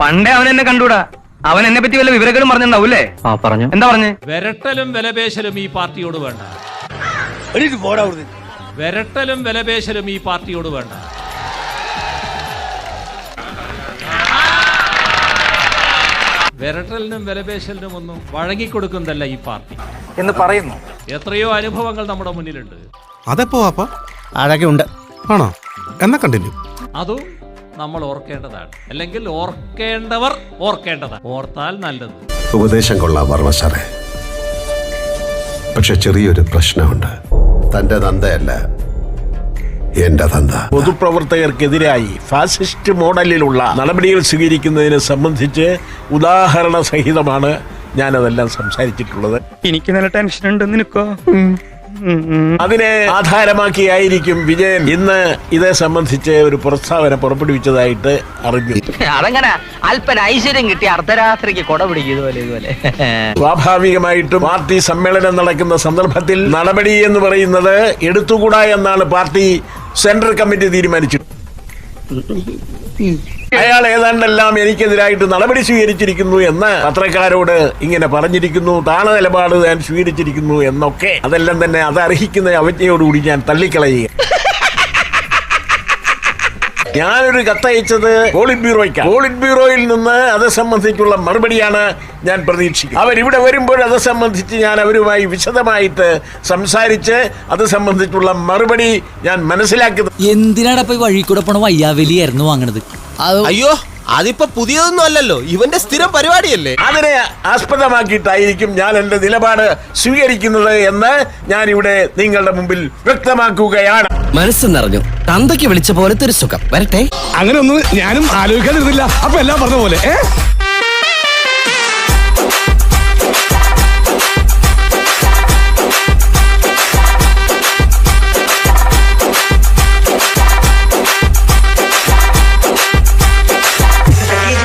പണ്ടേ അവൻ എന്നെ കണ്ടൂടാ. അവൻ എന്നെ പറ്റി വല്ല വിവരങ്ങളും പറഞ്ഞിട്ടുണ്ടാവൂല്ലേ? ആ പറഞ്ഞു. എന്താ പറഞ്ഞു? വിരട്ടലും വിലപേശലും ഈ പാർട്ടിയോട് വേണ്ട. വിരട്ടലും വിലപേശലും ഈ പാർട്ടിയോട് വേണ്ട. വിരട്ടലിനും വിലപേശലിനും ഒന്നും വഴങ്ങിക്കൊടുക്കുന്നതല്ല ഈ പാർട്ടി. എന്ന് പറയുന്നു. എത്രയോ അനുഭവങ്ങൾ നമ്മുടെ മുന്നിലുണ്ട്. അതെപ്പോ അപ്പൊ അഴകുണ്ട്. ആണോ? എന്നാ കണ്ടിന്യൂ അതും നമ്മൾ ഓർക്കേണ്ടതാണ്. അല്ലെങ്കിൽ ഓർക്കേണ്ടവർ ഓർക്കേണ്ടതാണ്. ഓർത്താൽ നല്ലത്. ഉപദേശം കൊള്ളാം വർമ്മ സാറേ. പക്ഷെ ചെറിയൊരു പ്രശ്നമുണ്ട്. തന്റെ തന്തയല്ല എന്റെ തന്ത. പൊതുപ്രവർത്തകർക്കെതിരായി ഫാസിസ്റ്റ് മോഡലിലുള്ള നടപടികൾ സ്വീകരിക്കുന്നതിനെ സംബന്ധിച്ച് ഉദാഹരണ സഹിതമാണ് ഞാനതെല്ലാം സംസാരിച്ചിട്ടുള്ളത്. എനിക്ക് നല്ല ടെൻഷൻ ഉണ്ട് നിനക്കോ അതിനെ ആധാരമാക്കിയായിരിക്കും വിജയൻ. ഇന്ന് ഇതേ സംബന്ധിച്ച് ഒരു പ്രസ്താവന പുറപ്പെടുവിച്ചതായിട്ട് അറിഞ്ഞു. അതങ്ങനെ അല്പന ഐശ്വര്യം കിട്ടി അർദ്ധരാത്രിക്ക് കൊട പിടിക്കും ഇതുപോലെ ഇതുപോലെ. സ്വാഭാവികമായിട്ടും പാർട്ടി സമ്മേളനം നടക്കുന്ന സന്ദർഭത്തിൽ നടപടി എന്ന് പറയുന്നത് എടുത്തുകൂടാ എന്നാണ് പാർട്ടി സെൻട്രൽ കമ്മിറ്റി തീരുമാനിച്ചത് അയാൾ ഏതാണ്ടെല്ലാം എനിക്കെതിരായിട്ട് നടപടി സ്വീകരിച്ചിരിക്കുന്നു എന്ന് പത്രക്കാരോട് ഇങ്ങനെ പറഞ്ഞിരിക്കുന്നു താണ നിലപാട് ഞാൻ സ്വീകരിച്ചിരിക്കുന്നു എന്നൊക്കെ. അതെല്ലാം തന്നെ അത് അർഹിക്കുന്ന അവജ്ഞയോടുകൂടി ഞാൻ തള്ളിക്കളയുക ഞാനൊരു കത്തയച്ചത് പോളിറ്റ് ബ്യൂറോയ്ക്ക് പോളിറ്റ് ബ്യൂറോയിൽ നിന്ന് അത് സംബന്ധിച്ചുള്ള മറുപടിയാണ് ഞാൻ പ്രതീക്ഷിക്കുന്നത്. അവരിവിടെ വരുമ്പോൾ അത് സംബന്ധിച്ച് ഞാൻ അവരുമായി വിശദമായിട്ട് സംസാരിച്ച് അത് സംബന്ധിച്ചുള്ള മറുപടി ഞാൻ മനസ്സിലാക്കുന്നത് എന്തിനാണ് പോയി വഴി കൂടെ പോണ വയ്യാവലിയായിരുന്നു വാങ്ങണത്? അയ്യോ അതിപ്പോ പുതിയതൊന്നും അല്ലല്ലോ. ഇവന്റെ സ്ഥിരം പരിപാടിയല്ലേ? അതിനെ ആസ്പദമാക്കിയിട്ടായിരിക്കും ഞാൻ എന്റെ നിലപാട് സ്വീകരിക്കുന്നത് എന്ന് ഞാൻ ഇവിടെ നിങ്ങളുടെ മുമ്പിൽ വ്യക്തമാക്കുകയാണ്. മനസ്സ് നിറഞ്ഞു. തന്തയ്ക്ക് വിളിച്ച പോലത്തെ ഒരു സുഖം. വരട്ടെ. അങ്ങനെ ഒന്നും ഞാനും ആലോചിക്കാതിരുന്നില്ല. അപ്പൊ എല്ലാം പറഞ്ഞ പോലെ. ഏ?